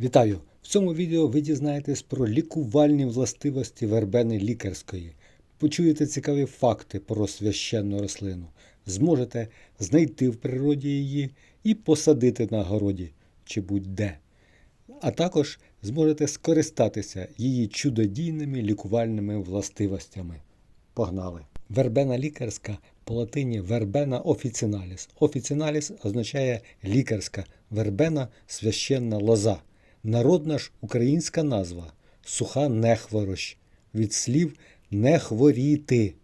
Вітаю! В цьому відео ви дізнаєтесь про лікувальні властивості вербени лікарської. Почуєте цікаві факти про священну рослину. Зможете знайти в природі її і посадити на городі чи будь-де. А також зможете скористатися її чудодійними лікувальними властивостями. Погнали! Вербена лікарська по латині вербена officinalis. Officinalis означає лікарська, вербена священна лоза. Народна ж українська назва суха нехворощ. Від слів не хворіти.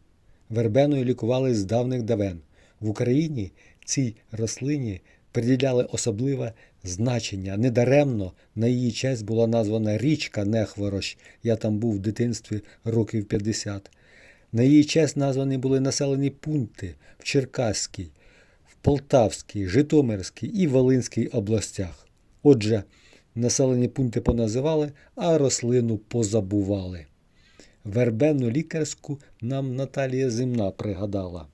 Вербеною лікували з давних давен. В Україні цій рослині приділяли особливе значення. Недаремно на її честь була названа річка Нехворощ. Я там був в дитинстві років 50. На її честь названі були населені пункти в Черкаській, в Полтавській, Житомирській і Волинській областях. Отже, населені пункти поназивали, а рослину позабували. Вербенну лікарську нам Наталія Зимна пригадала.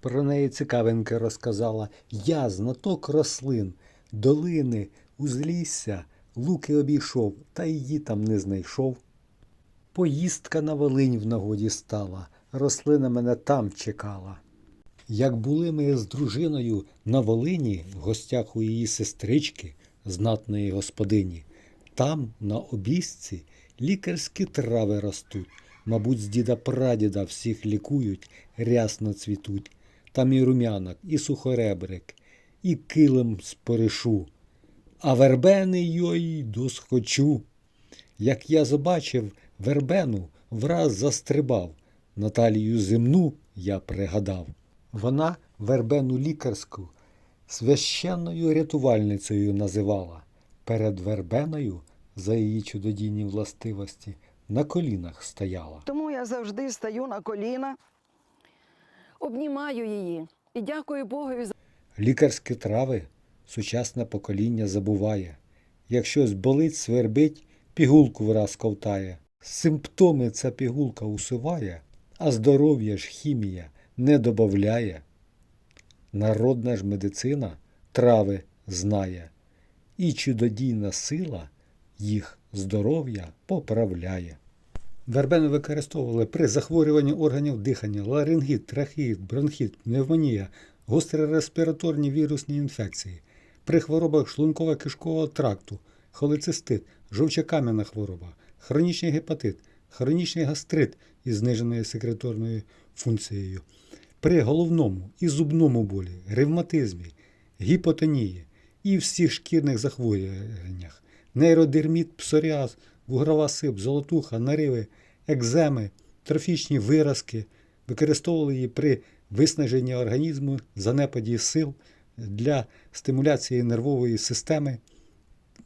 Про неї цікавинки розказала. Я знаток рослин, долини, узлісся, луки обійшов, та її там не знайшов. Поїздка на Волинь в нагоді стала, рослина мене там чекала. Як були ми з дружиною на Волині в гостях у її сестрички, знатної господині, там, на обійсці, лікарські трави ростуть, мабуть, з діда прадіда всіх лікують, рясно цвітуть. Там і рум'янок, і сухоребрик, і килим з поришу, а вербени йой досхочу. Як я побачив вербену, враз застрибав. Наталію земну я пригадав. Вона вербену лікарську священною рятувальницею називала. Перед вербеною за її чудодійні властивості на колінах стояла. Тому я завжди стаю на коліна, обнімаю її і дякую Богові за Лікарські трави сучасне покоління забуває. Як щось болить, свербить, пігулку враз ковтає. Симптоми ця пігулка усуває, а здоров'я ж хімія не добавляє. Народна ж медицина трави знає, і чудодійна сила їх здоров'я поправляє. Вербену використовували при захворюванні органів дихання, ларингіт, трахеїт, бронхіт, пневмонія, гострі респіраторні вірусні інфекції, при хворобах шлунково-кишкового тракту, холецистит, жовчокам'яна хвороба, хронічний гепатит, хронічний гастрит із зниженою секреторною функцією, при головному і зубному болі, ревматизмі, гіпотонії і всіх шкірних захворюваннях, нейродерміт, псоріаз, вугрова сип, золотуха, нариви, екземи, трофічні виразки, використовували її при виснаженні організму, занепаді сил для стимуляції нервової системи,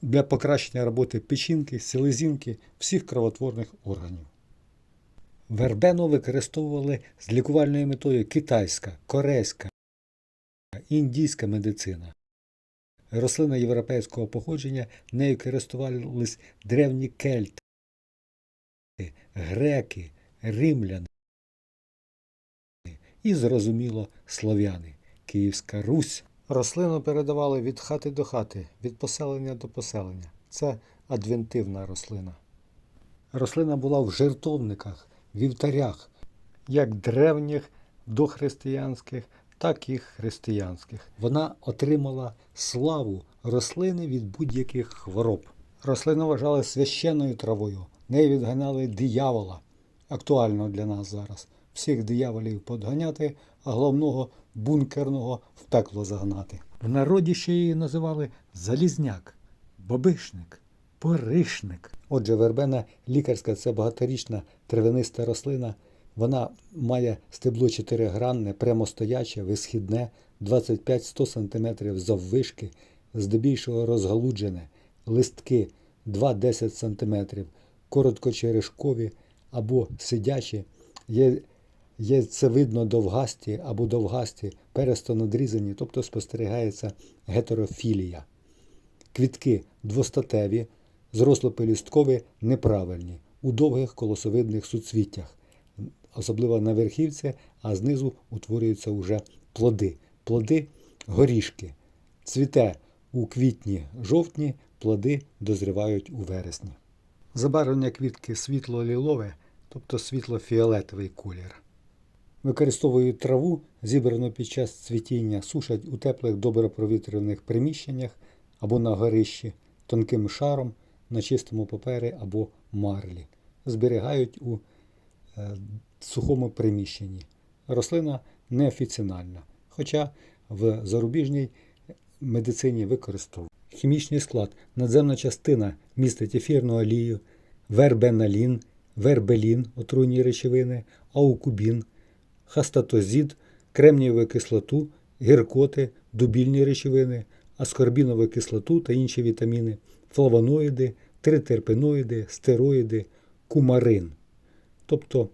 для покращення роботи печінки, селезінки, всіх кровотворних органів. Вербену використовували з лікувальною метою китайська, корейська, індійська медицина. Рослина європейського походження нею користувались древні кельти, греки, римляни і, зрозуміло, слов'яни. Київська Русь. Рослину передавали від хати до хати, від поселення до поселення. Це адвентивна рослина. Рослина була в жертовниках, вівтарях, як древніх дохристиянських, так і християнських. Вона отримала славу рослини від будь-яких хвороб. Рослину вважали священною травою, нею відганяли диявола. Актуально для нас зараз. Всіх дияволів подганяти, а головного бункерного в пекло загнати. В народі ще її називали залізняк, бобишник, поришник. Отже, вербена лікарська це багаторічна травяниста рослина. Вона має стебло чотиригранне, прямостояче, висхідне, 25-100 см заввишки, здебільшого розгалуджене, листки 2-10 см, короткочерешкові або сидячі, є, є це видно довгасті або довгасті, пересто надрізані, тобто спостерігається гетерофілія. Квітки двостатеві, зрослопелюсткові, неправильні, у довгих колосовидних суцвіттях особливо на верхівці, а знизу утворюються вже плоди. Плоди горішки. Цвіте у квітні-жовтні, плоди дозрівають у вересні. Забарвлення квітки світло-лілове, тобто світло-фіолетовий колір. Використовують траву, зібрану під час цвітіння, сушать у теплих добропровітряних приміщеннях або на горищі тонким шаром на чистому папері або марлі. Зберігають у е, сухому приміщенні. Рослина неофіціональна, хоча в зарубіжній медицині використовують. Хімічний склад. Надземна частина містить ефірну олію, вербеналін, вербелін, отруйні речовини, аукубін, хастатозід, кремнієву кислоту, гіркоти, дубільні речовини, аскорбінову кислоту та інші вітаміни, флавоноїди, тритерпеноїди, стероїди, кумарин. Тобто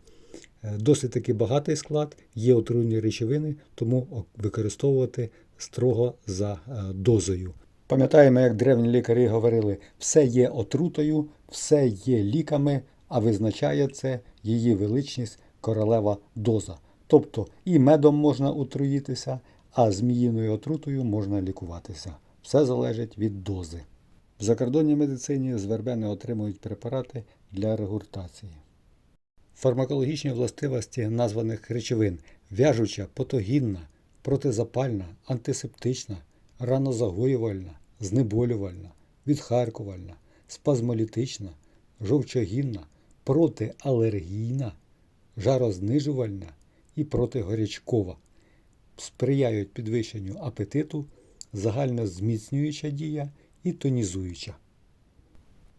е, досить таки багатий склад, є отруйні речовини, тому використовувати строго за е, дозою. Пам'ятаємо, як древні лікарі говорили, все є отрутою, все є ліками, а визначає це її величність королева доза. Тобто і медом можна отруїтися, а зміїною отрутою можна лікуватися. Все залежить від дози. В закордонній медицині з вербени отримують препарати для регуртації. Фармакологічні властивості названих речовин в'яжуча, патогінна, протизапальна, антисептична, ранозагоювальна, знеболювальна, відхаркувальна, спазмолітична, жовчогінна, протиалергійна, жарознижувальна і протигорячкова. Сприяють підвищенню апетиту, загальнозміцнююча дія і тонізуюча.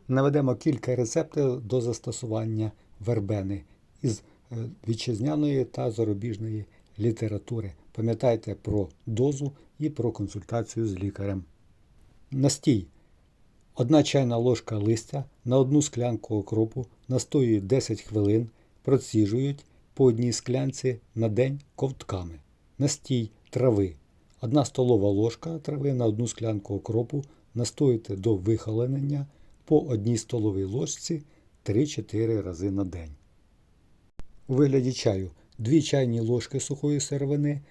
Наведемо кілька рецептів до застосування вербени із е, вітчизняної та зарубіжної літератури. Пам'ятайте про дозу і про консультацію з лікарем. Настій. Одна чайна ложка листя на одну склянку окропу настоюють 10 хвилин, проціжують по одній склянці на день ковтками. Настій трави. Одна столова ложка трави на одну склянку окропу настоїти до вихоленення по одній столовій ложці 3-4 рази на день. У вигляді чаю 2 чайні ложки сухої сировини,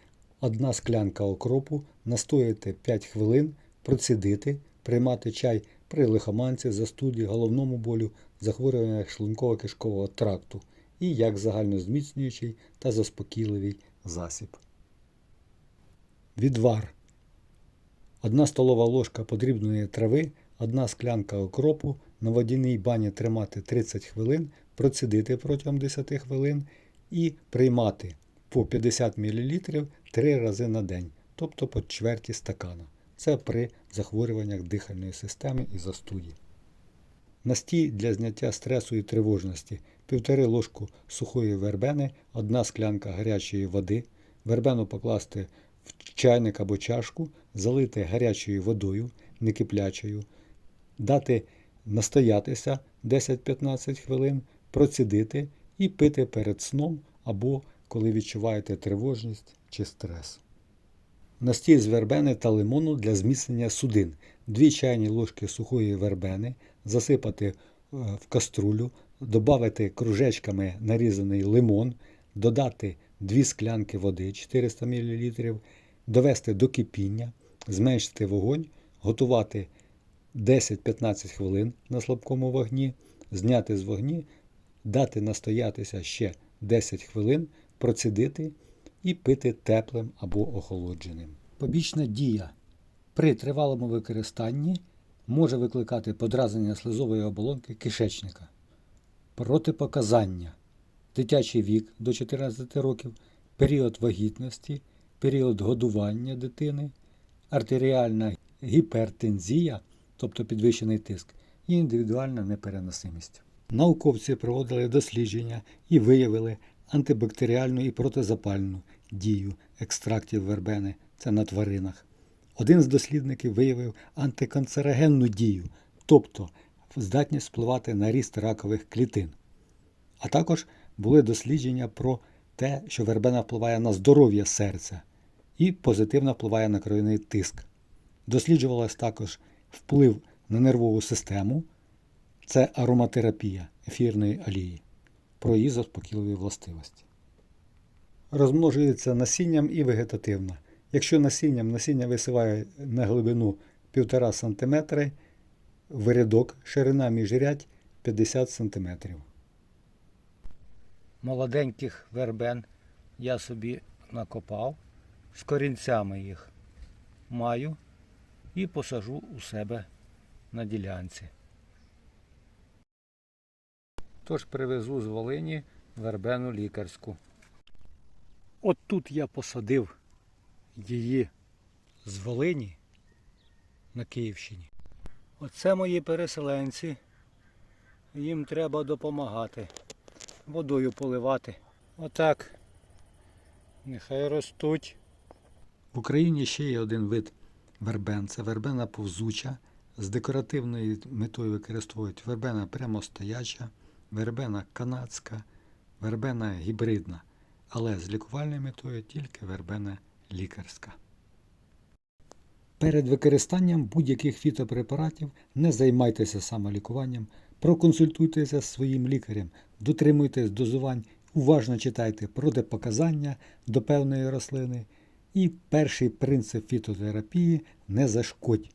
одна склянка окропу, настояти 5 хвилин, процідити, приймати чай при лихоманці, застуді, головному болю, захворюваннях шлунково-кишкового тракту і як загальнозміцнюючий та заспокійливий засіб. Відвар. Одна столова ложка подрібної трави, одна склянка окропу, на водяній бані тримати 30 хвилин, процідити протягом 10 хвилин і приймати по 50 мл 3 рази на день, тобто по чверті стакана. Це при захворюваннях дихальної системи і застуді. Настій для зняття стресу і тривожності. Півтори ложку сухої вербени, одна склянка гарячої води. Вербену покласти в чайник або чашку, залити гарячою водою, не киплячою, дати настоятися 10-15 хвилин, процідити і пити перед сном або коли відчуваєте тривожність чи стрес. Настій з вербени та лимону для зміцнення судин. Дві чайні ложки сухої вербени засипати е, в каструлю, додати кружечками нарізаний лимон, додати 2 склянки води 400 мл, довести до кипіння, зменшити вогонь, готувати 10-15 хвилин на слабкому вогні, зняти з вогні, дати настоятися ще 10 хвилин, процідити і пити теплим або охолодженим. Побічна дія при тривалому використанні може викликати подразнення слизової оболонки кишечника. Протипоказання. Дитячий вік до 14 років, період вагітності, період годування дитини, артеріальна гіпертензія, тобто підвищений тиск, і індивідуальна непереносимість. Науковці проводили дослідження і виявили антибактеріальну і протизапальну дію екстрактів вербени це на тваринах. Один з дослідників виявив антиканцерогенну дію, тобто здатність впливати на ріст ракових клітин. А також були дослідження про те, що вербена впливає на здоров'я серця і позитивно впливає на кров'яний тиск. Досліджувалось також вплив на нервову систему, це ароматерапія ефірної олії, про її заспокійливі властивості. Розмножується насінням і вегетативно. Якщо насінням насіння висиває на глибину 1,5 см, в рядок, ширина міжрядь 50 см. Молоденьких вербен я собі накопав з корінцями їх маю і посажу у себе на ділянці. Тож привезу з Волині вербену лікарську. От тут я посадив її з Волині на Київщині. Оце мої переселенці. Їм треба допомагати. Водою поливати. Отак. Нехай ростуть. В Україні ще є один вид вербен. Це вербена повзуча. З декоративною метою використовують вербена прямостояча, вербена канадська, вербена гібридна. Але з лікувальною метою тільки вербена лікарська. Перед використанням будь-яких фітопрепаратів не займайтеся самолікуванням, проконсультуйтеся з своїм лікарем, дотримуйтесь дозувань, уважно читайте протипоказання до певної рослини. І перший принцип фітотерапії не зашкодь.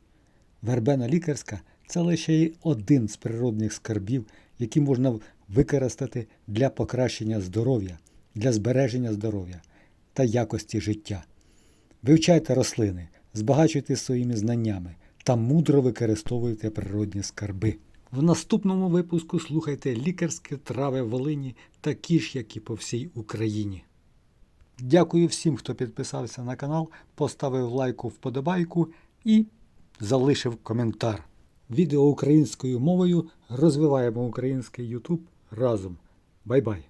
Вербена лікарська це лише один з природних скарбів, які можна використати для покращення здоров'я, для збереження здоров'я та якості життя. Вивчайте рослини, збагачуйте своїми знаннями та мудро використовуйте природні скарби. В наступному випуску слухайте лікарські трави Волині такі ж, як і по всій Україні. Дякую всім, хто підписався на канал, поставив лайку вподобайку і залишив коментар. Відео українською мовою розвиваємо український YouTube разом. Бай-бай!